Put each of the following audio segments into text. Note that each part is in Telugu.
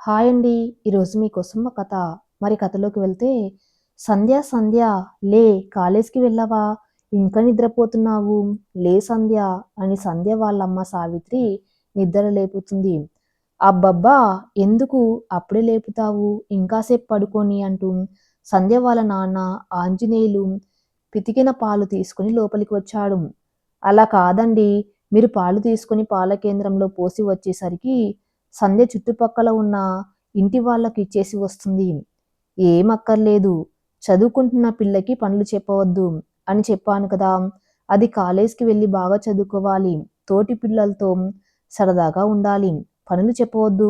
హాయ్ అండి. ఈరోజు మీకోసం ఒక కథ. మరి కథలోకి వెళ్తే సంధ్య సంధ్య లే కాలేజ్కి వెళ్ళావా? ఇంకా నిద్రపోతున్నావు? లే సంధ్య అని సంధ్య వాళ్ళమ్మ సావిత్రి నిద్ర లేపుతుంది. అబ్బబ్బా ఎందుకు అప్పుడే లేపుతావు? ఇంకాసేపు పడుకొని అంటూ సంధ్య వాళ్ళ నాన్న ఆంజనేయులు పితికిన పాలు తీసుకుని లోపలికి వచ్చాడు. అలా కాదండి. మీరు పాలు తీసుకుని పాల కేంద్రంలో పోసి వచ్చేసరికి సంధ్య చుట్టుపక్కల ఉన్న ఇంటి వాళ్ళకి ఇచ్చేసి వస్తుంది. ఏమక్కర్లేదు చదువుకుంటున్న పిల్లకి పనులు చెప్పవద్దు అని చెప్పాను కదా. అది కాలేజ్కి వెళ్ళి బాగా చదువుకోవాలి. తోటి పిల్లలతో సరదాగా ఉండాలి. పనులు చెప్పవద్దు.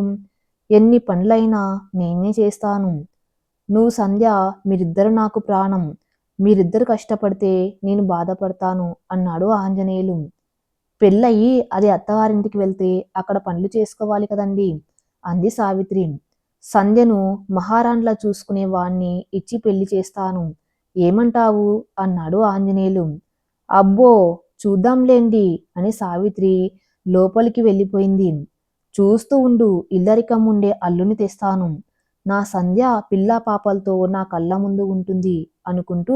ఎన్ని పనులైనా నేనే చేస్తాను. నువ్వు సంధ్య మీరిద్దరు నాకు ప్రాణం. మీరిద్దరు కష్టపడితే నేను బాధపడతాను అన్నాడు ఆంజనేయులు. పెళ్ళయి అది అత్తవారింటికి వెళ్తే అక్కడ పనులు చేసుకోవాలి కదండి అంది సావిత్రి. సంధ్యను మహారాణ్లా చూసుకునే వాణ్ణి ఇచ్చి పెళ్ళి చేస్తాను. ఏమంటావు? అన్నాడు ఆంజనేయులు. అబ్బో చూద్దాంలేండి అని సావిత్రి లోపలికి వెళ్ళిపోయింది. చూస్తూ ఉండు ఇల్లరికం ఉండే అల్లుని తెస్తాను. నా సంధ్య పిల్ల పాపలతో నా కళ్ళ ముందు ఉంటుంది అనుకుంటూ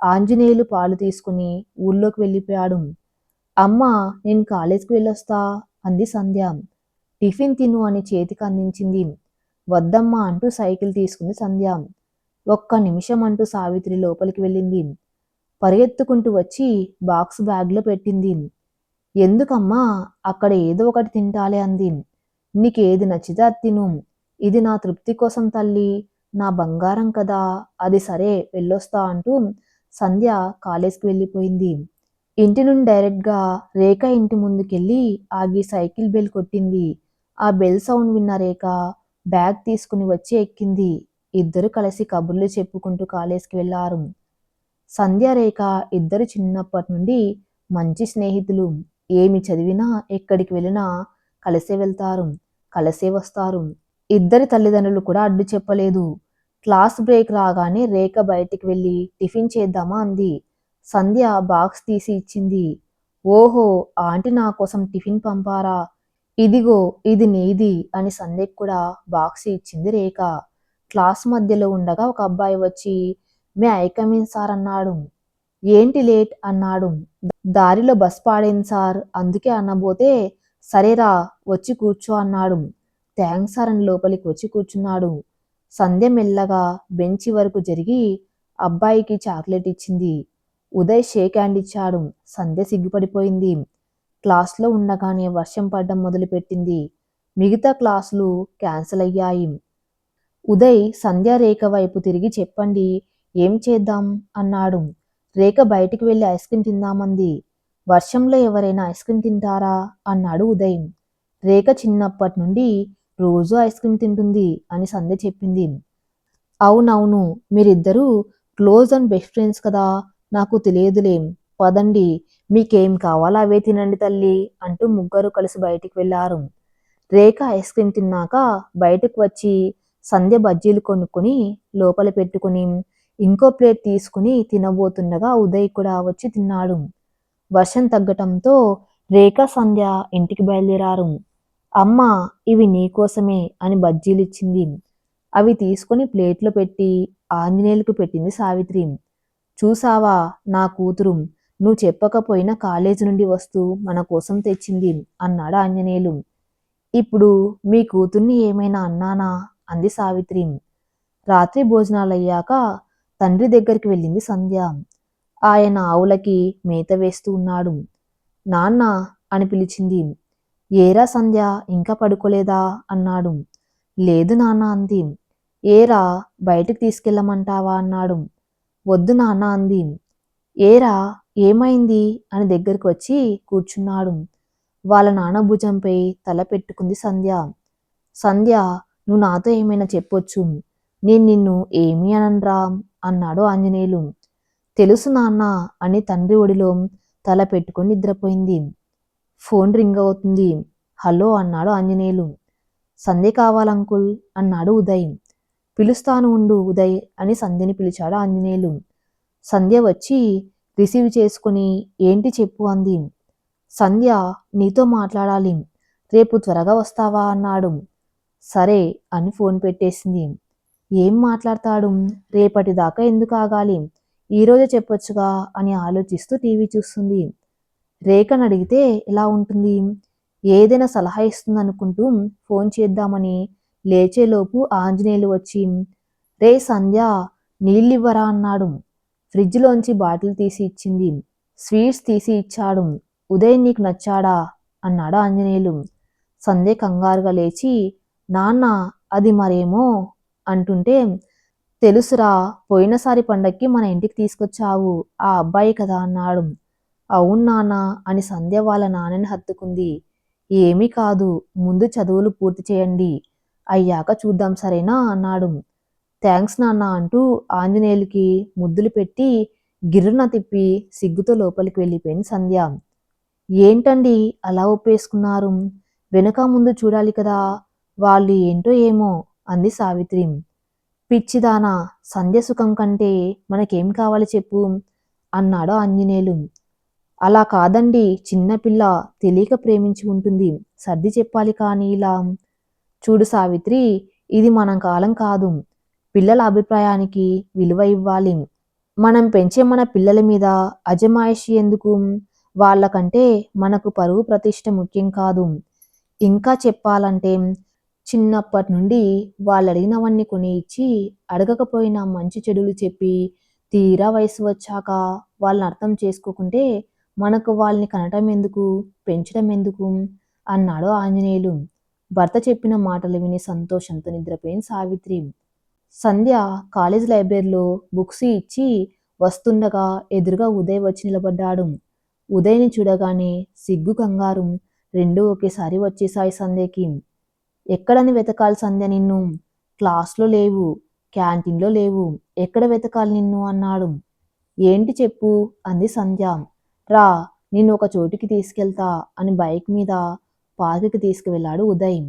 ఆంజనేయులు పాలు తీసుకుని ఊళ్ళోకి వెళ్ళిపోయాడు. అమ్మ నేను కాలేజ్కి వెళ్ళొస్తా అంది సంధ్య. టిఫిన్ తిను అని చేతికి అందించింది. వద్దమ్మా అంటూ సైకిల్ తీసుకుంది సంధ్య. ఒక్క నిమిషం అంటూ సావిత్రి లోపలికి వెళ్ళింది. పరిగెత్తుకుంటూ వచ్చి బాక్స్ బ్యాగ్లో పెట్టింది. ఎందుకమ్మా అక్కడ ఏదో ఒకటి తింటాలే అంది. నీకేది నచ్చితే అది తిను. ఇది నా తృప్తి కోసం తల్లి. నా బంగారం కదా. అది సరే వెళ్ళొస్తా అంటూ సంధ్య కాలేజ్కి వెళ్ళిపోయింది. ఇంటి నుండి డైరెక్ట్గా రేఖ ఇంటి ముందుకెళ్ళి ఆగి సైకిల్ బెల్ కొట్టింది. ఆ బెల్ సౌండ్ విన్న రేఖ బ్యాగ్ తీసుకుని వచ్చి ఎక్కింది. ఇద్దరు కలిసి కబుర్లు చెప్పుకుంటూ కాలేజ్కి వెళ్ళారు సంధ్య రేఖ ఇద్దరు చిన్నప్పటి నుండి మంచి స్నేహితులు. ఏమి చదివినా ఎక్కడికి వెళ్ళినా కలిసే వెళ్తారు కలిసే వస్తారు. ఇద్దరి తల్లిదండ్రులు కూడా అడ్డు చెప్పలేదు. క్లాస్ బ్రేక్ రాగానే రేఖ బయటికి వెళ్ళి టిఫిన్ చేద్దామా అంది. సంధ్య బాక్స్ తీసి ఇచ్చింది. ఓహో ఆంటీ నా కోసం టిఫిన్ పంపారా? ఇదిగో ఇది నీది అని సంధ్యకు కూడా బాక్స్ ఇచ్చింది రేఖ. క్లాస్ మధ్యలో ఉండగా ఒక అబ్బాయి వచ్చి మే ఐకమీన్ సార్ అన్నాడు. ఏంటి లేట్? అన్నాడు. దారిలో బస్ పాడైంది సార్ అందుకే అన్నబోతే సరేరా వచ్చి కూర్చో అన్నాడు. థ్యాంక్స్ సార్ అని లోపలికి వచ్చి కూర్చున్నాడు. సంధ్య మెల్లగా బెంచి వరకు జరిగి అబ్బాయికి చాక్లెట్ ఇచ్చింది. ఉదయ్ షేక్ హ్యాండ్ ఇచ్చాడు. సంధ్య సిగ్గుపడిపోయింది. క్లాస్లో ఉండగానే వర్షం పడడం మొదలుపెట్టింది. మిగతా క్లాసులు క్యాన్సిల్ అయ్యాయి. ఉదయ్ సంధ్య రేఖ వైపు తిరిగి చెప్పండి. ఏం చేద్దాం? అన్నాడు. రేఖ బయటికి వెళ్ళి ఐస్ క్రీమ్ తిందామంది. వర్షంలో ఎవరైనా ఐస్ క్రీమ్ తింటారా? అన్నాడు ఉదయ్. రేఖ చిన్నప్పటి నుండి రోజు ఐస్ క్రీమ్ తింటుంది అని సంధ్య చెప్పింది. అవునవును మీరిద్దరూ క్లోజ్ అండ్ బెస్ట్ ఫ్రెండ్స్ కదా. నాకు తెలియదులేం. పదండి మీకేం కావాలో అవే తినండి తల్లి అంటూ ముగ్గురు కలిసి బయటికి వెళ్ళారు రేఖ ఐస్ క్రీమ్ తిన్నాక బయటకు వచ్చి సంధ్య బజ్జీలు కొనుక్కొని లోపల పెట్టుకుని ఇంకో ప్లేట్ తీసుకుని తినబోతుండగా ఉదయ్ కూడా వచ్చి తిన్నాడు. వర్షం తగ్గటంతో రేఖ సంధ్య ఇంటికి బయలుదేరారు. అమ్మ ఇవి నీకోసమే అని బజ్జీలు ఇచ్చింది అవి తీసుకుని ప్లేట్లో పెట్టి ఆంజనేయులకు పెట్టింది సావిత్రి. చూసావా నా కూతురు? నువ్వు చెప్పకపోయినా కాలేజీ నుండి వస్తూ మన కోసం తెచ్చింది అన్నాడు ఆంజనేయులు. ఇప్పుడు మీ కూతుర్ని ఏమైనా అన్నానా? అంది సావిత్రి. రాత్రి భోజనాలు అయ్యాక తండ్రి దగ్గరికి వెళ్ళింది సంధ్య. ఆయన ఆవులకి మేత వేస్తూ ఉన్నాడు. నాన్న అని పిలిచింది. ఏరా సంధ్య ఇంకా పడుకోలేదా? అన్నాడు. లేదు నాన్న అంది. ఏరా బయటికి తీసుకెళ్ళమంటావా? అన్నాడు. వద్దు నాన్న అంది. ఏరా ఏమైంది? అని దగ్గరికి వచ్చి కూర్చున్నాడు. వాళ్ళ నాన్న భుజంపై తల పెట్టుకుంది సంధ్య. సంధ్య నువ్వు నాతో ఏమైనా చెప్పొచ్చు. నేను నిన్ను ఏమీ అనరా అన్నాడు ఆంజనేయులు. తెలుసు నాన్న అని తండ్రి ఒడిలో తల పెట్టుకొని నిద్రపోయింది. ఫోన్ రింగ్ అవుతుంది. హలో అన్నాడు ఆంజనేయులు. సంధ్య కావాలంకుల్ అన్నాడు ఉదయ్. పిలుస్తాను ఉండు ఉదయ్ అని సంధ్యని పిలిచాడు ఆంజనేయులు. సంధ్య వచ్చి రిసీవ్ చేసుకుని ఏంటి చెప్పు అంది. సంధ్య నీతో మాట్లాడాలి. రేపు త్వరగా వస్తావా అన్నాడు. సరే అని ఫోన్ పెట్టేసింది. ఏం మాట్లాడతాడు? రేపటి దాకా ఎందుకు ఆగాలి? ఈరోజే చెప్పొచ్చుగా అని ఆలోచిస్తూ టీవీ చూస్తుంది. రేఖను అడిగితే ఎలా ఉంటుంది? ఏదైనా సలహా ఇస్తుందనుకుంటూ ఫోన్ చేద్దామని లేచేలోపు ఆంజనేయులు వచ్చి రే సంధ్య నీళ్ళివ్వరా అన్నాడు. ఫ్రిడ్జ్లోంచి బాటిల్ తీసి ఇచ్చింది. స్వీట్స్ తీసి ఇచ్చాడు. ఉదయం నీకు నచ్చాడా? అన్నాడు ఆంజనేయులు. సంధ్య కంగారుగా లేచి నాన్న అది మరేమో అంటుంటే తెలుసురా పోయినసారి పండక్కి మన ఇంటికి తీసుకొచ్చావు. ఆ అబ్బాయి కదా అన్నాడు. అవును నాన్న అని సంధ్య వాళ్ళ నాన్నని హత్తుకుంది. ఏమీ కాదు ముందు చదువులు పూర్తి చేయండి. అయ్యాక చూద్దాం సరేనా? అన్నాడు. థ్యాంక్స్ నాన్న అంటూ ఆంజనేయులకి ముద్దులు పెట్టి గిర్రున తిప్పి సిగ్గుతో లోపలికి వెళ్ళిపోయింది సంధ్య. ఏంటండి అలా ఒప్పేసుకున్నారు? వెనుక ముందు చూడాలి కదా వాళ్ళు ఏంటో ఏమో అంది సావిత్రి. పిచ్చిదానా సంధ్య సుఖం కంటే మనకేం కావాలి చెప్పు అన్నాడు ఆంజనేయులు. అలా కాదండి చిన్నపిల్ల తెలియక ప్రేమించి ఉంటుంది. సర్ది చెప్పాలి కానీ ఇలా చూడు సావిత్రి ఇది మన కాలం కాదు. పిల్లల అభిప్రాయానికి విలువ ఇవ్వాలి. మనం పెంచే మన పిల్లల మీద అజమాయిషి ఎందుకు? వాళ్ళకంటే మనకు పరువు ప్రతిష్ట ముఖ్యం కాదు. ఇంకా చెప్పాలంటే చిన్నప్పటి నుండి వాళ్ళు అడిగినవన్నీ కొని ఇచ్చి అడగకపోయినా మంచి చెడులు చెప్పి తీరా వయసు వచ్చాక వాళ్ళని అర్థం చేసుకోకుంటే మనకు వాళ్ళని కనటం ఎందుకు? పెంచడం ఎందుకు? అన్నాడు ఆంజనేయులు. భర్త చెప్పిన మాటలు విని సంతోషంతో నిద్రపోయిన సావిత్రి. సంధ్య కాలేజ్ లైబ్రరీలో బుక్స్ ఇచ్చి వస్తుండగా ఎదురుగా ఉదయ్ వచ్చి నిలబడ్డాడు. ఉదయ్ని చూడగానే సిగ్గు కంగారు రెండూ ఒకేసారి వచ్చేసాయి సంధ్యకి. ఎక్కడని వెతకాలి సంధ్య నిన్ను? క్లాస్లో లేవు క్యాంటీన్లో లేవు. ఎక్కడ వెతకాలి నిన్ను? అన్నాడు. ఏంటి చెప్పు అంది సంధ్య. రా నిన్ను ఒక చోటికి తీసుకెళ్తా అని బైక్ మీద పార్కుకి తీసుకువెళ్ళాడు ఉదయం.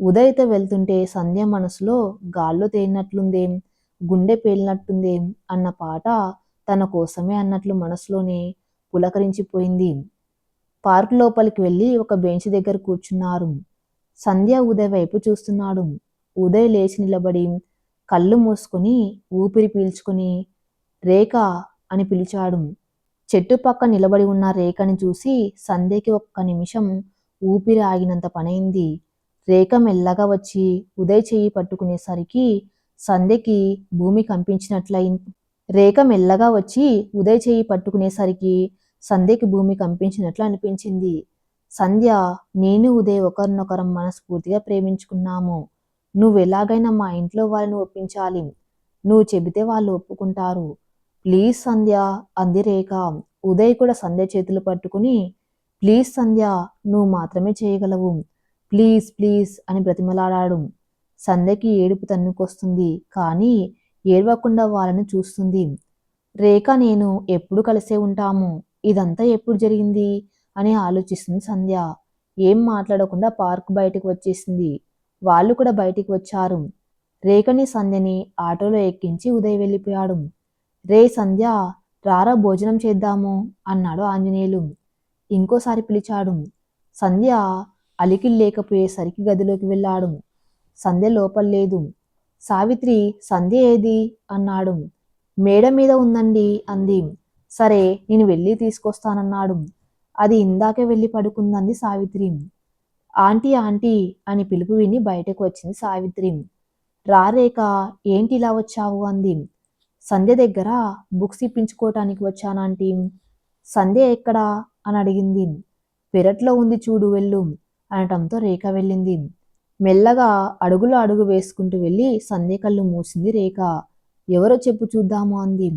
ఉదయ్తో వెళ్తుంటే సంధ్య మనసులో గాల్లో తేలినట్లుందేం? గుండె పేలినట్టుందేం అన్న పాట తన కోసమే అన్నట్లు మనసులోనే పులకరించిపోయింది. పార్క్ లోపలికి వెళ్ళి ఒక బెంచ్ దగ్గర కూర్చున్నారు. సంధ్య ఉదయ్ వైపు చూస్తున్నాడు. ఉదయ్ లేచి నిలబడి కళ్ళు మూసుకొని ఊపిరి పీల్చుకొని రేఖ అని పిలిచాడు. చెట్టు పక్క నిలబడి ఉన్న రేఖని చూసి సంధ్యకి ఒక్క నిమిషం ఊపిరి ఆగినంత పనైంది. రేఖ మెల్లగా వచ్చి ఉదయ్ చెయ్యి పట్టుకునేసరికి సంధ్యకి భూమి కంపించినట్లయింది. రేఖ మెల్లగా వచ్చి ఉదయ్ చెయ్యి పట్టుకునేసరికి సంధ్యకి భూమి కంపించినట్లు అనిపించింది. సంధ్య నేను ఉదయ్ ఒకరినొకరం మనస్ఫూర్తిగా ప్రేమించుకున్నాము. నువ్వు ఎలాగైనా మా ఇంట్లో వాళ్ళని ఒప్పించాలి. నువ్వు చెబితే వాళ్ళు ఒప్పుకుంటారు. ప్లీజ్ సంధ్య అంది రేఖ. ఉదయ్ కూడా సంధ్య చేతులు పట్టుకుని ప్లీజ్ సంధ్య నువ్వు మాత్రమే చేయగలవు. ప్లీజ్ ప్లీజ్ అని బ్రతిమలాడాడు. సంధ్యకి ఏడుపు తన్నుకొస్తుంది కానీ ఏడవకుండా వాళ్ళని చూస్తుంది. రేఖ నేను ఎప్పుడు కలిసే ఉంటాము? ఇదంతా ఎప్పుడు జరిగింది? అని ఆలోచిస్తుంది సంధ్య. ఏం మాట్లాడకుండా పార్క్ బయటకు వచ్చేసింది. వాళ్ళు కూడా బయటికి వచ్చారు. రేఖని సంధ్యని ఆటోలో ఎక్కించి ఉదయ్ వెళ్ళిపోయాడు. రే సంధ్య రారా భోజనం చేద్దాము? అన్నాడు ఆంజనేయులు. ఇంకోసారి పిలిచాడు సంధ్య అలికిల్ లేకపోయేసరికి గదిలోకి వెళ్ళాడు సంధ్య లోపల లేదు సావిత్రి సంధ్య ఏది? అన్నాడు మేడ మీద ఉందండి అంది సరే నేను వెళ్ళి తీసుకొస్తానన్నాడు అది ఇందాకే వెళ్ళి పడుకుందంది సావిత్రి ఆంటీ ఆంటీ అని పిలుపు విని బయటకు వచ్చింది సావిత్రి రారేక ఏంటి ఇలా వచ్చావు? అంది సంధ్య దగ్గర బుక్స్ ఇప్పించుకోవటానికి వచ్చానంటీ సంధ్య ఎక్కడా? అని అడిగింది. పెరట్లో ఉంది చూడు వెళ్ళు అనటంతో రేఖ వెళ్ళింది. మెల్లగా అడుగులో అడుగు వేసుకుంటూ వెళ్ళి సంధ్య కళ్ళు మూసింది రేఖ. ఎవరో చెప్పు చూద్దాము అంది.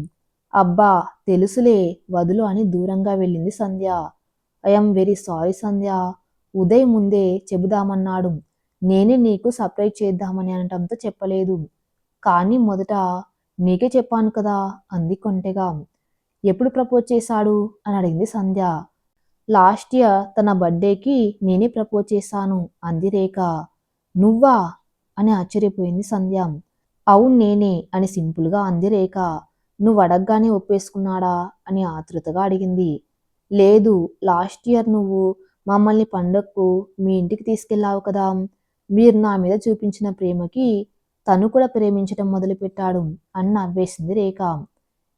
అబ్బా తెలుసులే వదులు అని దూరంగా వెళ్ళింది Sandhya. I'm very sorry Sandhya. Uday ముందే చెబుదామన్నాడు. నేనే నీకు సర్ప్రైజ్ చేద్దామని అనటంతో చెప్పలేదు. కానీ మొదట నీకే చెప్పాను కదా అంది కొంటెగా. ఎప్పుడు ప్రపోజ్ చేశాడు? అని అడిగింది సంధ్య. లాస్ట్ ఇయర్ తన బర్త్డేకి నేనే ప్రపోజ్ చేశాను అంది రేఖ. నువ్వా? అని ఆశ్చర్యపోయింది సంధ్య. అవును నేనే అని సింపుల్గా అంది రేఖ. నువ్వు అడగగానే ఒప్పేసుకున్నాడా? అని ఆతృతగా అడిగింది. లేదు లాస్ట్ ఇయర్ నువ్వు మమ్మల్ని పండగకు మీ ఇంటికి తీసుకెళ్ళావు కదా. మీరు నా మీద చూపించిన ప్రేమకి తను కూడా ప్రేమించటం మొదలుపెట్టాడు అని నవ్వేసింది రేఖ.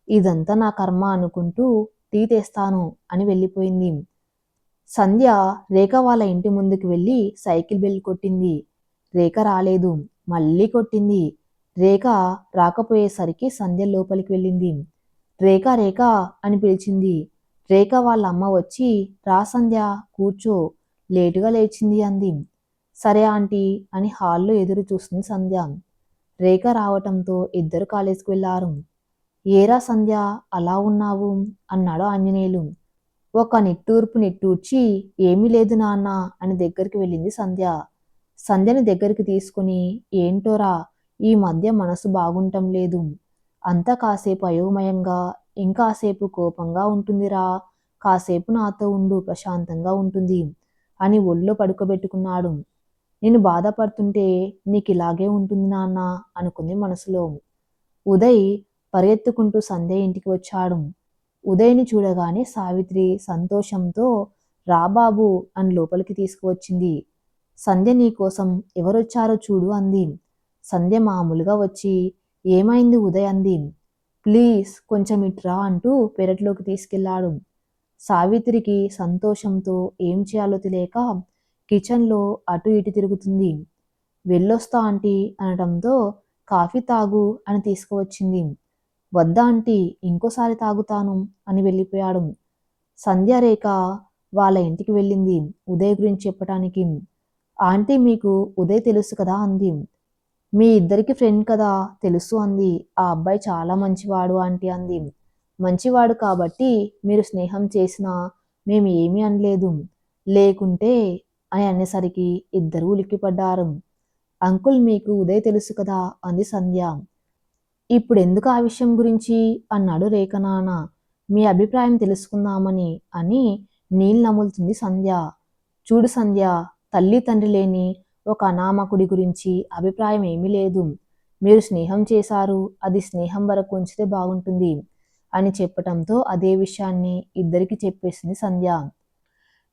ఇదంతా నా కర్మ అనుకుంటూ టీ తెస్తాను అని వెళ్ళిపోయింది. సంధ్య రేఖ వాళ్ళ ఇంటి ముందుకు వెళ్ళి సైకిల్ బెల్ కొట్టింది. రేఖ రాలేదు. మళ్ళీ కొట్టింది. రేఖ రాకపోయేసరికి సంధ్య లోపలికి వెళ్ళింది. రేఖ రేఖ అని పిలిచింది. రేఖ వాళ్ళ అమ్మ వచ్చి రా సంధ్య కూర్చో. లేటుగా లేచింది అంది. సరే ఆంటీ అని హాల్లో ఎదురు చూస్తుంది సంధ్య. రేఖ రావటంతో ఇద్దరు కాలేజీకి వెళ్ళారు ఏరా సంధ్య అలా ఉన్నావు? అన్నాడు ఆంజనేయులు. ఒక నిట్టూర్పు నిట్టూర్చి ఏమీ లేదు నాన్న అని దగ్గరికి వెళ్ళింది సంధ్య. సంధ్యని దగ్గరికి తీసుకుని ఏంటోరా ఈ మధ్య మనసు బాగుంటం లేదు. అంతా కాసేపు అయోమయంగా ఇంకాసేపు కోపంగా ఉంటుందిరా. కాసేపు నాతో ఉండు ప్రశాంతంగా ఉంటుంది అని ఒళ్ళో పడుకోబెట్టుకున్నాడు. నేను బాధపడుతుంటే నీకు ఇలాగే ఉంటుంది నాన్న అనుకుంది మనసులో. ఉదయ్ పరిగెత్తుకుంటూ సంధ్య ఇంటికి వచ్చాడు. ఉదయ్ని చూడగానే సావిత్రి సంతోషంతో రాబాబు అని లోపలికి తీసుకువచ్చింది. సంధ్య నీ కోసం ఎవరొచ్చారో చూడు అంది. సంధ్య మామూలుగా వచ్చి ఏమైంది ఉదయ్ అంది. ప్లీజ్ కొంచెం ఇట్రా అంటూ పెరట్లోకి తీసుకెళ్ళాడు. సావిత్రికి సంతోషంతో ఏం చేయాలో తెలియక కిచెన్లో అటు ఇటు తిరుగుతుంది. వెళ్ళొస్తా ఆంటీ అనడంతో కాఫీ తాగు అని తీసుకువచ్చింది. వద్దా ఆంటీ ఇంకోసారి తాగుతాను అని వెళ్ళిపోయాడు. సంధ్యారేఖ వాళ్ళ ఇంటికి వెళ్ళింది ఉదయ్ గురించి చెప్పటానికి. ఆంటీ మీకు ఉదయ్ తెలుసు కదా అంది. మీ ఇద్దరికి ఫ్రెండ్ కదా తెలుసు అంది. ఆ అబ్బాయి చాలా మంచివాడు ఆంటీ అంది. మంచివాడు కాబట్టి మీరు స్నేహం చేసినా మేము ఏమీ అనలేదు. లేకుంటే అని అనేసరికి ఇద్దరు ఉలిక్కిపడ్డారు. అంకుల్ మీకు ఉదయ్ తెలుసు కదా అంది సంధ్య. ఇప్పుడు ఎందుకు ఆ విషయం గురించి అన్నాడు రేఖనాన్న మీ అభిప్రాయం తెలుసుకుందామని అని నీళ్ళు నములుతుంది సంధ్య. చూడు సంధ్య తల్లి తండ్రి లేని ఒక అనామకుడి గురించి అభిప్రాయం ఏమీ లేదు. మీరు స్నేహం చేశారు అది స్నేహం వరకు ఉంచితే బాగుంటుంది అని చెప్పటంతో అదే విషయాన్ని ఇద్దరికి చెప్పేసింది సంధ్య.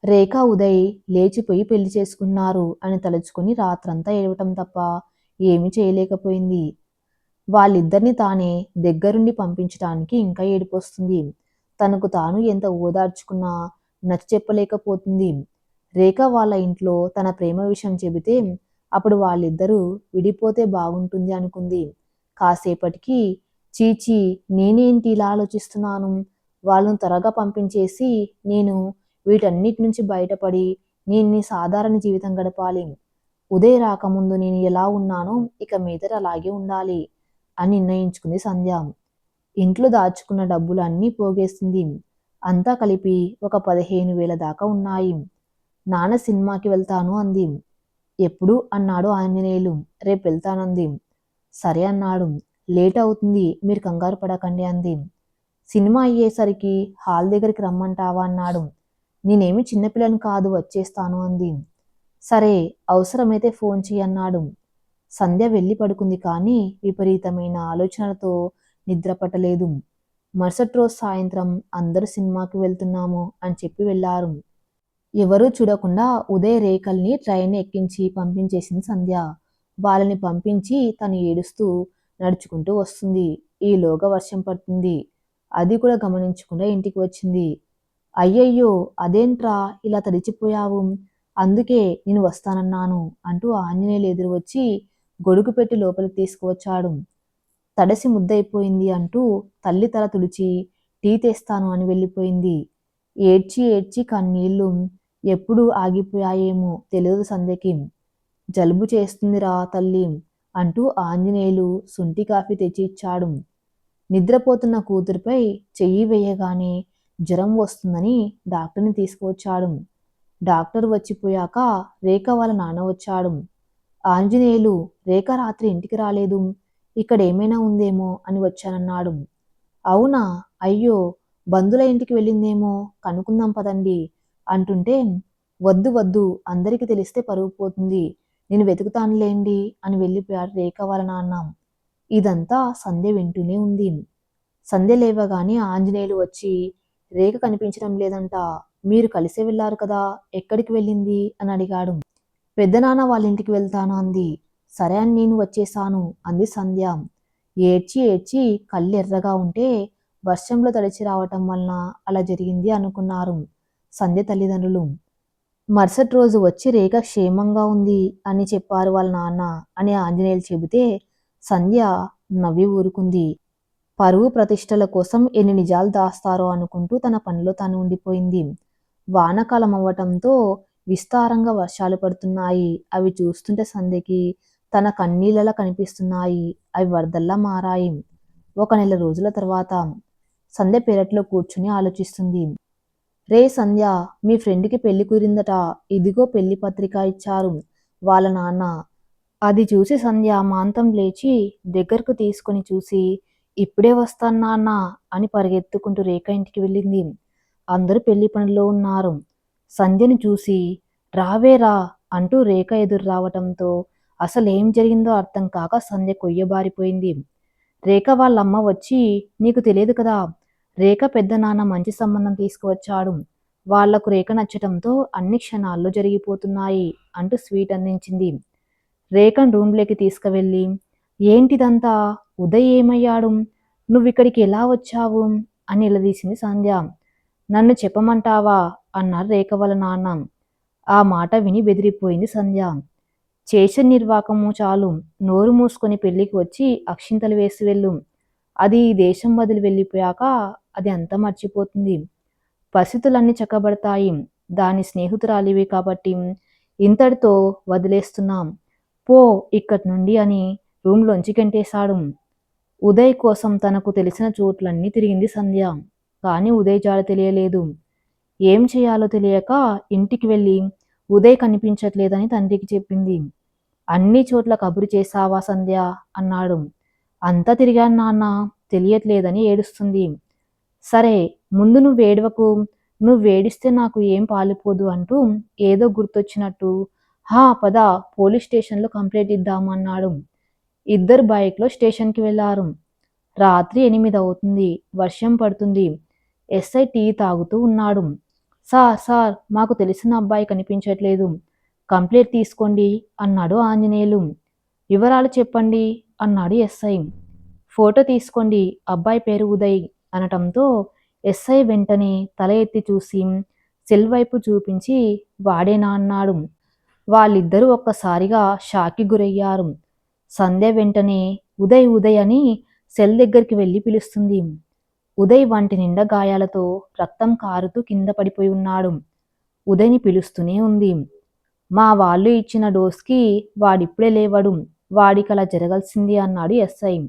రేఖ ఉదయ్ లేచిపోయి పెళ్ళి చేసుకున్నారు అని తలుచుకుని రాత్రంతా ఏడవటం తప్ప ఏమీ చేయలేకపోయింది. వాళ్ళిద్దరిని తానే దగ్గరుండి పంపించడానికి ఇంకా ఏడిపోస్తుంది. తనకు తాను ఎంత ఓదార్చుకున్నా నచ్చ చెప్పలేకపోతుంది రేఖ వాళ్ళ ఇంట్లో తన ప్రేమ విషయం చెబితే అప్పుడు వాళ్ళిద్దరూ విడిపోతే బాగుంటుంది అనుకుంది. కాసేపటికి చీచి నేనేంటి ఇలా ఆలోచిస్తున్నాను? వాళ్ళను త్వరగా పంపించేసి నేను వీటన్నిటి నుంచి బయటపడి నేను సాధారణ జీవితం గడపాలి. ఉదయ రాకముందు నేను ఎలా ఉన్నానో ఇక మీదట అలాగే ఉండాలి. అని నిర్ణయించుకుంది సంధ్య. ఇంట్లో దాచుకున్న డబ్బులు అన్నీ పోగేస్తుంది అంతా కలిపి ఒక పదిహేను వేల దాకా ఉన్నాయి. నాన్న సినిమాకి వెళ్తాను అంది. ఎప్పుడు? అన్నాడు ఆంజనేయులు. రేపు వెళ్తానంది. సరే అన్నాడు. లేట్ అవుతుంది. మీరు కంగారు పడకండి అంది. సినిమా అయ్యేసరికి హాల్ దగ్గరికి రమ్మంటావా అన్నాడు. నేనేమి చిన్నపిల్లని కాదు వచ్చేస్తాను అంది. సరే అవసరమైతే ఫోన్ చెయ్యి అన్నాడు. సంధ్య వెళ్ళి పడుకుంది కానీ విపరీతమైన ఆలోచనలతో నిద్ర పట్టలేదు మరుసటి రోజు సాయంత్రం అందరూ సినిమాకి వెళ్తున్నాము అని చెప్పి వెళ్ళారు ఎవరూ చూడకుండా ఉదయ్ రేఖల్ని ట్రైన్ ఎక్కించి పంపించేసింది సంధ్య. వాళ్ళని పంపించి తను ఏడుస్తూ నడుచుకుంటూ వస్తుంది. ఈలోగా వర్షం పడుతుంది. అది కూడా గమనించకుండా ఇంటికి వచ్చింది. అయ్యయ్యో అదేంట్రా ఇలా తడిచిపోయావు? అందుకే నేను వస్తానన్నాను అంటూ ఆంజనేయులు ఎదురు వచ్చి గొడుగు పెట్టి లోపలికి తీసుకువచ్చాడు తడసి ముద్దయిపోయింది అంటూ తల్లి తల తుడిచి టీ తెస్తాను అని వెళ్ళిపోయింది. ఏడ్చి ఏడ్చి కన్నీళ్ళు ఎప్పుడు ఆగిపోయాయేమో తెలియదు సంధ్యకి. జలుబు చేస్తుందిరా తల్లి అంటూ ఆంజనేయులు శుంఠి కాఫీ తెచ్చి ఇచ్చాడు. నిద్రపోతున్న కూతురిపై చెయ్యి వేయగానే జ్వరం వస్తుందని డాక్టర్ని తీసుకువచ్చాడు. డాక్టర్ వచ్చిపోయాక రేఖ వాళ్ళ నాన్న వచ్చాడు. ఆంజనేయులు రేఖ రాత్రి ఇంటికి రాలేదు. ఇక్కడ ఏమైనా ఉందేమో అని వచ్చానన్నాడు. అవునా? అయ్యో! బంధుల ఇంటికి వెళ్ళిందేమో? కనుక్కుందాం పదండి అంటుంటే వద్దు వద్దు అందరికీ తెలిస్తే పరుగు పోతుంది. నేను వెతుకుతానులేండి అని వెళ్ళిపోయాడు రేఖ వాళ్ళ నాన్న. ఇదంతా సంధ్య వింటూనే ఉంది. సంధ్య లేవగానే ఆంజనేయులు వచ్చి రేఖ కనిపించడం లేదంట. మీరు కలిసే వెళ్ళారు కదా. ఎక్కడికి వెళ్ళింది? అని అడిగాడు. పెద్దనాన్న వాళ్ళ ఇంటికి వెళ్తాను అంది. సరే అని నేను వచ్చేసాను అంది సంధ్య. ఏడ్చి ఏడ్చి కళ్ళు ఎర్రగా ఉంటే వర్షంలో తడిచి రావటం వలన అలా జరిగింది అనుకున్నారు సంధ్య తల్లిదండ్రులు. మరుసటి రోజు వచ్చి రేఖ క్షేమంగా ఉంది అని చెప్పారు వాళ్ళ నాన్న అని ఆంజనేయులు చెబితే సంధ్య నవ్వి ఊరుకుంది. పరువు ప్రతిష్టల కోసం ఎన్ని నిజాలు దాస్తారో అనుకుంటూ తన పనిలో తాను ఉండిపోయింది. వానకాలం అవ్వటంతో విస్తారంగా వర్షాలు పడుతున్నాయి. అవి చూస్తుంటే సంధ్యకి తన కన్నీళ్ళలా కనిపిస్తున్నాయి. అవి వరదల్లా మారాయి. ఒక నెల రోజుల తర్వాత సంధ్య పెరట్లో కూర్చుని ఆలోచిస్తుంది. రే సంధ్య మీ ఫ్రెండ్కి పెళ్ళి కుదిరిందట. ఇదిగో పెళ్ళి పత్రిక ఇచ్చారు. వాళ్ళ నాన్న అది చూసి సంధ్య మాంతం లేచి దగ్గరకు తీసుకొని చూసి ఇప్పుడే వస్తాను నాన్న అని పరిగెత్తుకుంటూ రేఖ ఇంటికి వెళ్ళింది. అందరూ పెళ్ళి పనిలో ఉన్నారు. సంధ్యని చూసి రావేరా అంటూ రేఖ ఎదురు రావటంతో అసలేం జరిగిందో అర్థం కాక సంధ్య కొయ్యబారిపోయింది. రేఖ వాళ్ళమ్మ వచ్చి నీకు తెలియదు కదా రేఖ పెద్ద నాన్న మంచి సంబంధం తీసుకువచ్చాడు. వాళ్ళకు రేఖ నచ్చటంతో అన్ని క్షణాల్లో జరిగిపోతున్నాయి అంటూ స్వీట్ అందించింది. రేఖను రూమ్లోకి తీసుకువెళ్ళి ఏంటిదంతా? ఉదయ్ ఏమయ్యాడు? నువ్వు ఇక్కడికి ఎలా వచ్చావు? అని నిలదీసింది సంధ్య. నన్ను చెప్పమంటావా? అన్నారు రేఖ వాళ్ళ నాన్న. ఆ మాట విని బెదిరిపోయింది సంధ్య. చేసిన నిర్వాకము చాలు. నోరు మూసుకొని పెళ్ళికి వచ్చి అక్షింతలు వేసి వెళ్ళు. అది ఈ దేశం వదిలి వెళ్ళిపోయాక అది అంతా మర్చిపోతుంది. పరిస్థితులన్నీ చక్కబడతాయి. దాని స్నేహితురాలివి కాబట్టి ఇంతటితో వదిలేస్తున్నాం. పో ఇక్కడి నుండి అని రూమ్లోంచి గంటేశాడు. ఉదయ్ కోసం తనకు తెలిసిన చోట్లన్నీ తిరిగింది సంధ్య. కానీ ఉదయ్ జాడ తెలియలేదు. ఏం చేయాలో తెలియక ఇంటికి వెళ్ళి ఉదయ్ కనిపించట్లేదని తండ్రికి చెప్పింది. అన్ని చోట్ల కబురు చేశావా సంధ్య అన్నాడు. అంతా తిరిగాను నాన్న తెలియట్లేదని ఏడుస్తుంది. సరే ముందు నువ్వు ఏడవకు. నువ్వు వేడిస్తే నాకు ఏం పాలిపోదు అంటూ ఏదో గుర్తొచ్చినట్టు హా పద పోలీస్ స్టేషన్లో కంప్లైంట్ ఇద్దామన్నాడు ఇద్దరు బైక్లో స్టేషన్కి వెళ్ళారు రాత్రి ఎనిమిది అవుతుంది వర్షం పడుతుంది. ఎస్ఐ టీ తాగుతూ ఉన్నాడు. సార్ సార్ మాకు తెలిసిన అబ్బాయి కనిపించట్లేదు. కంప్లైంట్ తీసుకోండి అన్నాడు ఆంజనేయులు. వివరాలు చెప్పండి అన్నాడు ఎస్ఐ. ఫోటో తీసుకోండి అబ్బాయి పేరు ఉదయ్ అనటంతో ఎస్ఐ వెంటనే తల ఎత్తి చూసి సెల్ వైపు చూపించి వాడేనా అన్నాడు. వాళ్ళిద్దరూ ఒక్కసారిగా షాకి గురయ్యారు. సంధ్య వెంటనే ఉదయ్ ఉదయ్ అని సెల్ దగ్గరికి వెళ్ళి పిలుస్తుంది. ఉదయ్ వంటి నిండా గాయాలతో రక్తం కారుతూ కింద పడిపోయి ఉన్నాడు. ఉదయ్ని పిలుస్తూనే ఉంది. మా వాళ్ళు ఇచ్చిన డోస్కి వాడిప్పుడే లేవడు. వాడికి అలా జరగాల్సింది అన్నాడు ఎస్ఐ.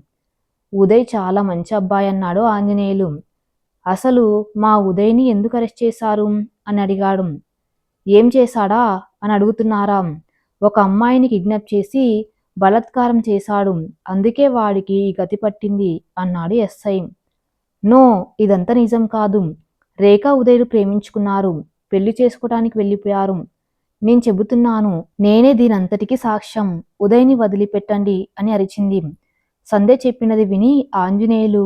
ఉదయ్ చాలా మంచి అబ్బాయి అన్నాడు ఆంజనేయులు. అసలు మా ఉదయ్ని ఎందుకు అరెస్ట్ చేశారు? అని అడిగాడు. ఏం చేశాడా? అని అడుగుతున్నారా? ఒక అమ్మాయిని కిడ్నాప్ చేసి బలాత్కారం చేశాడు. అందుకే వాడికి ఈ గతి పట్టింది అన్నాడు ఎస్ఐ. నో ఇదంతా నిజం కాదు. రేఖ ఉదయుడు ప్రేమించుకున్నారు. పెళ్ళి చేసుకోవటానికి వెళ్ళిపోయారు. నేను చెబుతున్నాను నేనే దీనంతటికీ సాక్ష్యం. ఉదయ్ని వదిలిపెట్టండి అని అరిచింది. సంధ్య చెప్పినది విని ఆంజనేయులు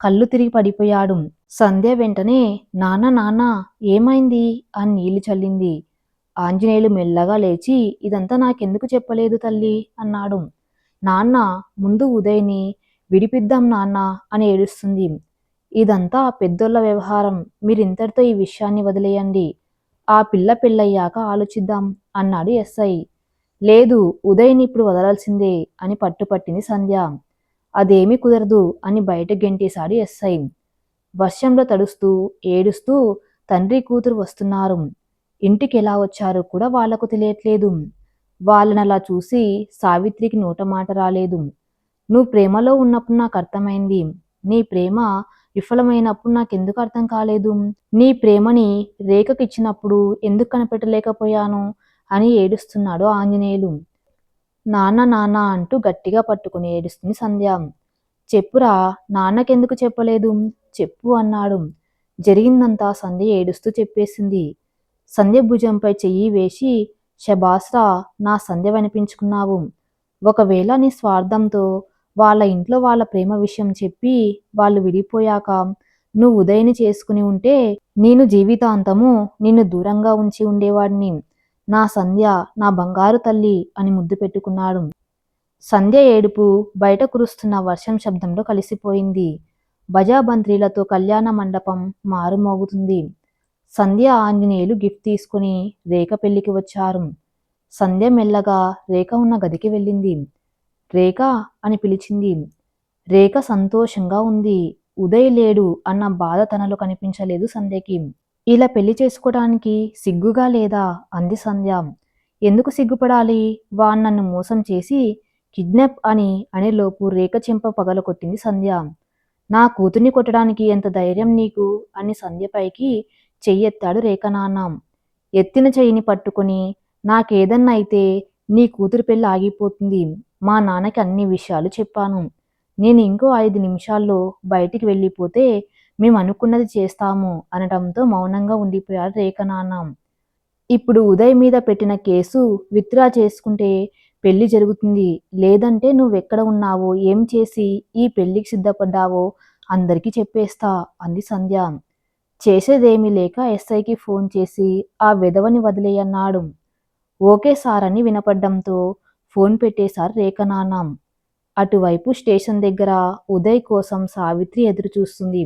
కళ్ళు తిరిగి పడిపోయాడు. సంధ్య వెంటనే నాన్న నాన్న ఏమైంది? అని నీళ్ళు చల్లింది. ఆంజనేయులు మెల్లగా లేచి ఇదంతా నాకెందుకు చెప్పలేదు తల్లి? అన్నాడు. నాన్న ముందు ఉదయ్ని విడిపిద్దాం నాన్న అని ఏడుస్తుంది. ఇదంతా పెద్దోళ్ళ వ్యవహారం. మీరింతటితో ఈ విషయాన్ని వదిలేయండి. ఆ పిల్ల పెళ్ళయ్యాక ఆలోచిద్దాం అన్నాడు ఎస్ఐ. లేదు ఉదయ్ని ఇప్పుడు వదలాల్సిందే అని పట్టుపట్టింది సంధ్య. అదేమీ కుదరదు అని బయట గెంటేశాడు ఎస్ఐ. వర్షంలో తడుస్తూ ఏడుస్తూ తండ్రి కూతురు వస్తున్నారు. ఇంటికి ఎలా వచ్చారో కూడా వాళ్ళకు తెలియట్లేదు. వాళ్ళని అలా చూసి సావిత్రికి నోట మాట రాలేదు. నువ్వు ప్రేమలో ఉన్నప్పుడు నాకు అర్థమైంది. నీ ప్రేమ విఫలమైనప్పుడు నాకెందుకు అర్థం కాలేదు? నీ ప్రేమని రేఖకిచ్చినప్పుడు ఎందుకు కనిపెట్టలేకపోయాను? అని ఏడుస్తున్నాడు ఆంజనేయులు. నాన్న నాన్న అంటూ గట్టిగా పట్టుకుని ఏడుస్తుంది సంధ్య. చెప్పురా నాన్నకెందుకు చెప్పలేదు? చెప్పు అన్నాడు. జరిగిందంతా సంధ్య ఏడుస్తూ చెప్పేసింది. సంధ్య భుజంపై చెయ్యి వేసి శబాస్రా నా సంధ్య వినిపించుకున్నావు. ఒకవేళ నీ స్వార్థంతో వాళ్ళ ఇంట్లో వాళ్ళ ప్రేమ విషయం చెప్పి వాళ్ళు విడిపోయాక నువ్వు ఉదయని చేసుకుని ఉంటే నేను జీవితాంతము నిన్ను దూరంగా ఉంచి ఉండేవాడిని. నా సంధ్య నా బంగారు తల్లి అని ముద్దు పెట్టుకున్నాడు. సంధ్య ఏడుపు బయట కురుస్తున్న వర్షం శబ్దంలో కలిసిపోయింది. బజాబంత్రీలతో కళ్యాణ మండపం మారుమోగుతుంది. సంధ్య ఆంజనేయులు గిఫ్ట్ తీసుకుని రేఖ పెళ్ళికి వచ్చారు. సంధ్య మెల్లగా రేఖ ఉన్న గదికి వెళ్ళింది. రేఖ అని పిలిచింది. రేఖ సంతోషంగా ఉంది. ఉదయ్ లేడు అన్న బాధ తనలో కనిపించలేదు సంధ్యకి. ఇలా పెళ్ళి చేసుకోవడానికి సిగ్గుగా లేదా? అంది సంధ్య. ఎందుకు సిగ్గుపడాలి? వా నన్ను మోసం చేసి కిడ్నాప్ అని అనేలోపు రేఖ చెంప పగలకొట్టింది సంధ్య. నా కూతుర్ని కొట్టడానికి ఎంత ధైర్యం నీకు? అని సంధ్యపైకి చెయ్యెత్తాడు రేఖ నాన్న. ఎత్తిన చెయ్యిని పట్టుకుని నాకేదన్నా అయితే నీ కూతురు పెళ్ళి ఆగిపోతుంది. మా నాన్నకి అన్ని విషయాలు చెప్పాను. నేను ఇంకో ఐదు నిమిషాల్లో బయటికి వెళ్ళిపోతే మేము అనుకున్నది చేస్తాము అనడంతో మౌనంగా ఉండిపోయాడు రేఖ నాన్న. ఇప్పుడు ఉదయ్ మీద పెట్టిన కేసు విత్డ్రా చేసుకుంటే పెళ్ళి జరుగుతుంది. లేదంటే నువ్వెక్కడ ఉన్నావో ఏం చేసి ఈ పెళ్ళికి సిద్ధపడ్డావో అందరికీ చెప్పేస్తా అంది సంధ్య. చేసేదేమీ లేక ఎస్ఐకి ఫోన్ చేసి ఆ విధవని వదిలేయన్నాడు. ఓకే సార్ అని వినపడ్డంతో ఫోన్ పెట్టేశారు రేఖ నాన్న అటువైపు స్టేషన్ దగ్గర ఉదయ్ కోసం సావిత్రి ఎదురు చూస్తుంది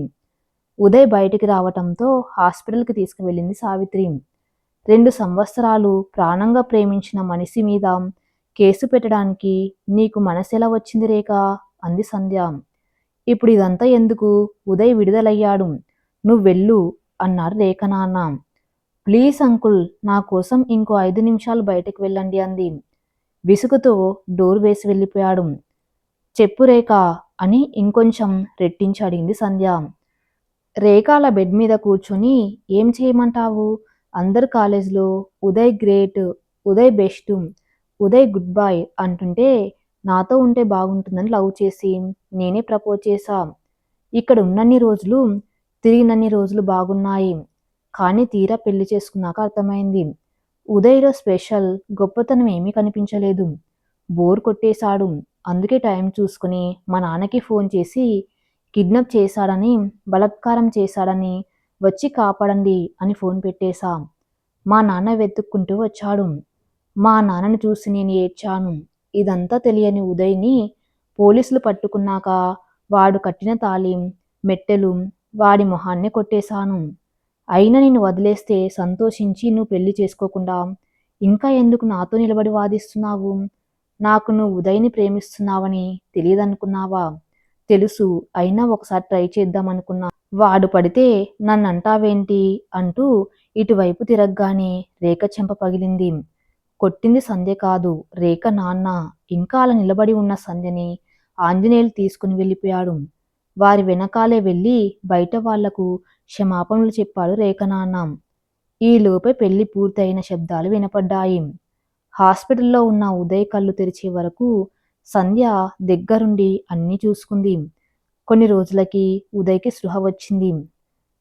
ఉదయ్ బయటికి రావటంతో హాస్పిటల్కి తీసుకువెళ్ళింది సావిత్రి. రెండు సంవత్సరాలు ప్రాణంగా ప్రేమించిన మనిషి మీద కేసు పెట్టడానికి నీకు మనసెలా వచ్చింది రేఖ? అంది సంధ్య. ఇప్పుడు ఇదంతా ఎందుకు? ఉదయ్ విడుదలయ్యాడు. నువ్వు వెళ్ళు అన్నారు రేఖ నాన్న ప్లీజ్ అంకుల్ నా కోసం ఇంకో ఐదు నిమిషాలు బయటకు వెళ్ళండి అంది. విసుగుతో డోర్ వేసి వెళ్ళిపోయాడు. చెప్పు రేఖ అని ఇంకొంచెం రెట్టించి అడిగింది సంధ్య. రేఖాల బెడ్ మీద కూర్చొని ఏం చేయమంటావు? అందరు కాలేజ్లో Uday great Uday best Uday good boy అంటుంటే నాతో ఉంటే బాగుంటుందని లవ్ చేసి నేనే ప్రపోజ్ చేశా. ఇక్కడ ఉన్నన్ని రోజులు తిరిగినన్ని రోజులు బాగున్నాయి. కానీ తీరా పెళ్ళి చేసుకున్నాక అర్థమైంది. ఉదయ్లో స్పెషల్ గొప్పతనం ఏమీ కనిపించలేదు. బోర్ కొట్టేశాడు. అందుకే టైం చూసుకుని మా నాన్నకి ఫోన్ చేసి కిడ్నాప్ చేశాడని బలాత్కారం చేశాడని వచ్చి కాపాడండి అని ఫోన్ పెట్టేశా. మా నాన్న వెతుక్కుంటూ వచ్చాడు. మా నాన్నని చూసి నేను ఏడ్చాను. ఇదంతా తెలియని ఉదయ్ని పోలీసులు పట్టుకున్నాక వాడు కట్టిన తాళి మెట్టెలు వాడి మొహాన్ని కొట్టేశాను. అయినా నిన్ను వదిలేస్తే సంతోషించి నువ్వు పెళ్ళి చేసుకోకుండా ఇంకా ఎందుకు నాతో నిలబడి వాదిస్తున్నావు? నాకు నువ్వు ఉదయ్ని ప్రేమిస్తున్నావని తెలియదనుకున్నావా? తెలుసు అయినా ఒకసారి ట్రై చేద్దామనుకున్నా వాడు పడితే నన్ను అంటావేంటి అంటూ ఇటువైపు తిరగగానే రేఖ చెంప పగిలింది. కొట్టింది సంధ్య కాదు రేఖ నాన్న. ఇంకా అలా నిలబడి ఉన్న సంధ్యని ఆంజనేయులు తీసుకుని వెళ్ళిపోయాడు. వారి వెనకాలే వెళ్ళి బయట వాళ్ళకు క్షమాపణలు చెప్పాడు రేఖ నాన్న ఈలోపే పెళ్ళి పూర్తయిన శబ్దాలు వినపడ్డాయి. హాస్పిటల్లో ఉన్న ఉదయ్ కళ్ళు తెరిచే వరకు సంధ్య దగ్గరుండి అన్నీ చూసుకుంది. కొన్ని రోజులకి ఉదయ్కి స్పృహ వచ్చింది.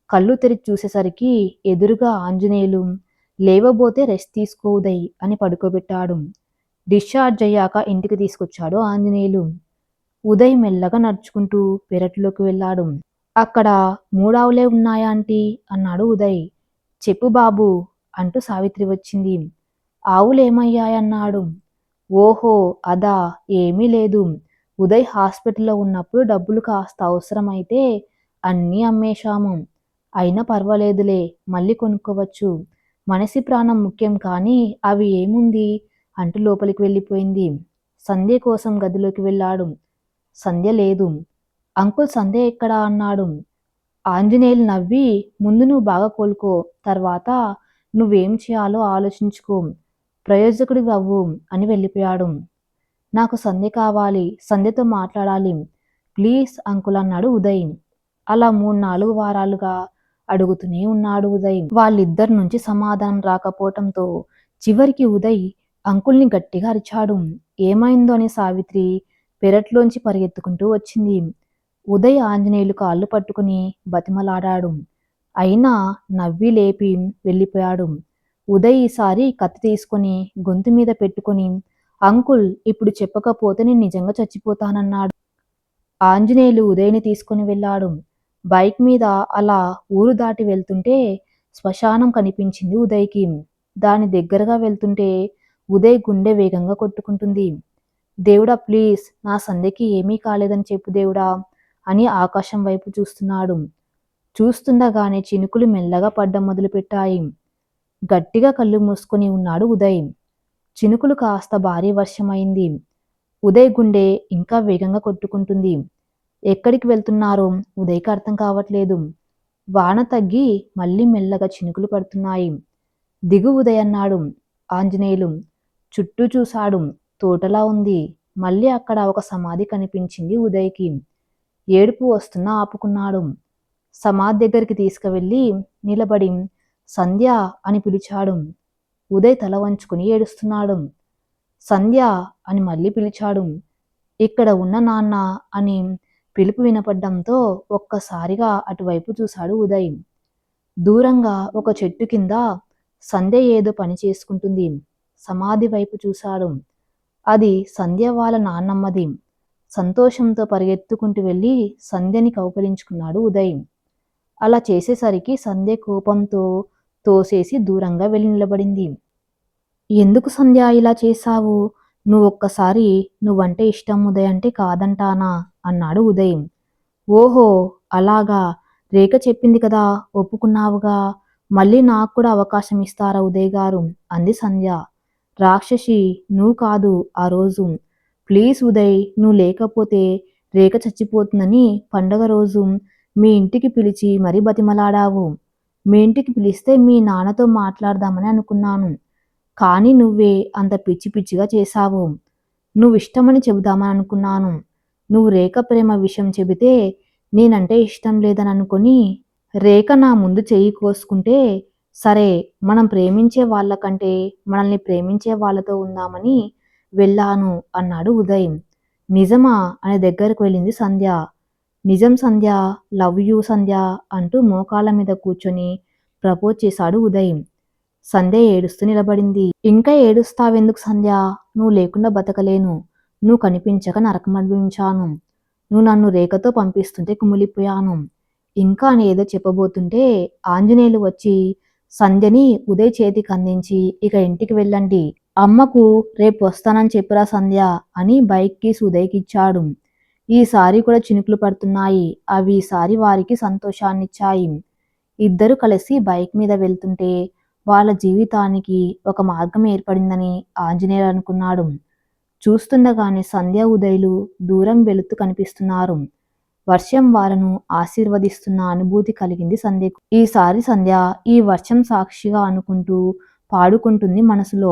కళ్ళు తెరిచి చూసేసరికి ఎదురుగా ఆంజనేయులు లేవబోతే రెస్ట్ తీసుకో ఉదయ్ అని పడుకోబెట్టాడు. డిశ్చార్జ్ అయ్యాక ఇంటికి తీసుకొచ్చాడు ఆంజనేయులు. ఉదయ్ మెల్లగా నడుచుకుంటూ పెరట్లోకి వెళ్ళాడు. అక్కడ మూడావులే ఉన్నాయా ఆంటీ? అన్నాడు ఉదయ్. చెప్పు బాబు అంటూ సావిత్రి వచ్చింది. ఆవులేమయ్యాయన్నాడు ఓహో అదా ఏమీ లేదు. ఉదయ్ హాస్పిటల్లో ఉన్నప్పుడు డబ్బులు కాస్త అవసరమైతే అన్నీ అమ్మేశాము. అయినా పర్వాలేదులే మళ్ళీ కొనుక్కోవచ్చు. మనిషి ప్రాణం ముఖ్యం కానీ అవి ఏముంది? అంటూ లోపలికి వెళ్ళిపోయింది. సంధ్య కోసం గదిలోకి వెళ్ళాడు. సంధ్య లేదు. అంకుల్ సంధ్య ఎక్కడా అన్నాడు. ఆంజనేయులు నవ్వి ముందు నువ్వు బాగా కోలుకో తర్వాత నువ్వేం చేయాలో ఆలోచించుకో ప్రయోజకుడి అవ్వు అని వెళ్ళిపోయాడు. నాకు సంధ్య కావాలి సంధ్యతో మాట్లాడాలి. ప్లీజ్ అంకుల్ అన్నాడు ఉదయ్. అలా మూడు నాలుగు వారాలుగా అడుగుతూనే ఉన్నాడు ఉదయ్. వాళ్ళిద్దరి నుంచి సమాధానం రాకపోవటంతో చివరికి ఉదయ్ అంకుల్ని గట్టిగా అరిచాడు. ఏమైందో అని సావిత్రి పెరట్లోంచి పరిగెత్తుకుంటూ వచ్చింది. ఉదయ ఆంజనేయులు కాళ్ళు పట్టుకుని బతిమలాడాడు. అయినా నవ్వి లేపి వెళ్ళిపోయాడు. ఉదయ్ ఈసారి కత్తి తీసుకుని గొంతు మీద పెట్టుకుని అంకుల్ ఇప్పుడు చెప్పకపోతే నేను నిజంగా చచ్చిపోతానన్నాడు. ఆంజనేయులు ఉదయ్ని తీసుకుని వెళ్ళాడు. బైక్ మీద అలా ఊరు దాటి వెళ్తుంటే శ్మశానం కనిపించింది ఉదయ్కి. దాని దగ్గరగా వెళ్తుంటే ఉదయ్ గుండె వేగంగా కొట్టుకుంటుంది. దేవుడా ప్లీజ్ నా సంధ్యకి ఏమీ కాలేదని చెప్పు దేవుడా. అని ఆకాశం వైపు చూస్తున్నాడు. చూస్తుండగానే చినుకులు మెల్లగా పడ్డం మొదలుపెట్టాయి. గట్టిగా కళ్ళు మూసుకొని ఉన్నాడు ఉదయ్. చినుకులు కాస్త భారీ వర్షమైంది. ఉదయ్ గుండె ఇంకా వేగంగా కొట్టుకుంటుంది. ఎక్కడికి వెళ్తున్నారో ఉదయ్కి అర్థం కావట్లేదు. వాన తగ్గి మళ్ళీ మెల్లగా చినుకులు పడుతున్నాయి. దిగు ఉదయ్ అన్నాడు. ఆంజనేయులు చుట్టూ చూశాడు. తోటలా ఉంది. మళ్ళీ అక్కడ ఒక సమాధి కనిపించింది ఉదయ్కి. ఏడుపు వస్తున్నా ఆపుకున్నాడు. సమాధి దగ్గరికి తీసుకువెళ్ళి నిలబడి సంధ్య అని పిలిచాడు. ఉదయ్ తల వంచుకుని ఏడుస్తున్నాడు. సంధ్య అని మళ్ళీ పిలిచాడు. ఇక్కడ ఉన్న నాన్న అని పిలుపు వినపడ్డంతో ఒక్కసారిగా అటువైపు చూశాడు ఉదయ్. దూరంగా ఒక చెట్టు కింద సంధ్య ఏదో పని చేసుకుంటుంది. సమాధి వైపు చూశాడు. అది సంధ్య వాళ్ళ నాన్నమ్మది. సంతోషంతో పరిగెత్తుకుంటూ వెళ్ళి సంధ్యని కౌకలించుకున్నాడు ఉదయం. అలా చేసేసరికి సంధ్య కోపంతో తోసేసి దూరంగా వెళ్ళి నిలబడింది. ఎందుకు సంధ్య ఇలా చేశావు? నువ్వు ఒక్కసారి నువ్వంటే ఇష్టం ఉదయ్ అంటే కాదంటానా? అన్నాడు ఉదయం. ఓహో అలాగా? రేఖ చెప్పింది కదా ఒప్పుకున్నావుగా? మళ్ళీ నాకు కూడా అవకాశం ఇస్తారా ఉదయ్ గారు? అంది సంధ్య. రాక్షసి నువ్వు కాదు ఆ రోజు. ప్లీజ్ ఉదయ్ నువ్వు లేకపోతే రేఖ చచ్చిపోతుందని పండగ రోజు మీ ఇంటికి పిలిచి మరీ బతిమలాడావు. మీ ఇంటికి పిలిస్తే మీ నాన్నతో మాట్లాడదామని అనుకున్నాను. కానీ నువ్వే అంత పిచ్చి పిచ్చిగా చేశావు. నువ్వు ఇష్టమని చెబుదామని అనుకున్నాను. నువ్వు రేఖ ప్రేమ విషయం చెబితే నేనంటే ఇష్టం లేదని అనుకొని రేఖ నా ముందు చెయ్యి కోసుకుంటే సరే మనం ప్రేమించే వాళ్ళకంటే మనల్ని ప్రేమించే వాళ్ళతో ఉందామని వెళ్ళాను అన్నాడు ఉదయం. నిజమా? అనే దగ్గరకు వెళ్ళింది సంధ్య. నిజం సంధ్య లవ్ యూ సంధ్య అంటూ మోకాళ్ళ మీద కూర్చొని ప్రపోజ్ చేశాడు ఉదయం. సంధ్య ఏడుస్తూ నిలబడింది. ఇంకా ఏడుస్తావెందుకు సంధ్య? నువ్వు లేకుండా బతకలేను. నువ్వు కనిపించక నరకం అనుభవించాను. నువ్వు నన్ను రేఖతో పంపిస్తుంటే కుమిలిపోయాను. ఇంకా అని ఏదో చెప్పబోతుంటే ఆంజనేయులు వచ్చి సంధ్యని ఉదయ్ చేతికి అందించి ఇక ఇంటికి వెళ్ళండి. అమ్మకు రేపు వస్తానని చెప్పిరా సంధ్య అని బైక్ కీస్ ఇచ్చాడు ఈసారి కూడా చినుకులు పడుతున్నాయి. అవి ఈసారి వారికి సంతోషాన్నిచ్చాయి. ఇద్దరు కలిసి బైక్ మీద వెళ్తుంటే వాళ్ళ జీవితానికి ఒక మార్గం ఏర్పడిందని ఆంజనేయులు అనుకున్నాడు. చూస్తుండగానే సంధ్య ఉదయులు దూరం వెళుతూ కనిపిస్తున్నారు. వర్షం వాళ్ళను ఆశీర్వదిస్తున్న అనుభూతి కలిగింది సంధ్యకు. ఈసారి సంధ్య ఈ వర్షం సాక్షిగా అనుకుంటూ పాడుకుంటుంది మనసులో.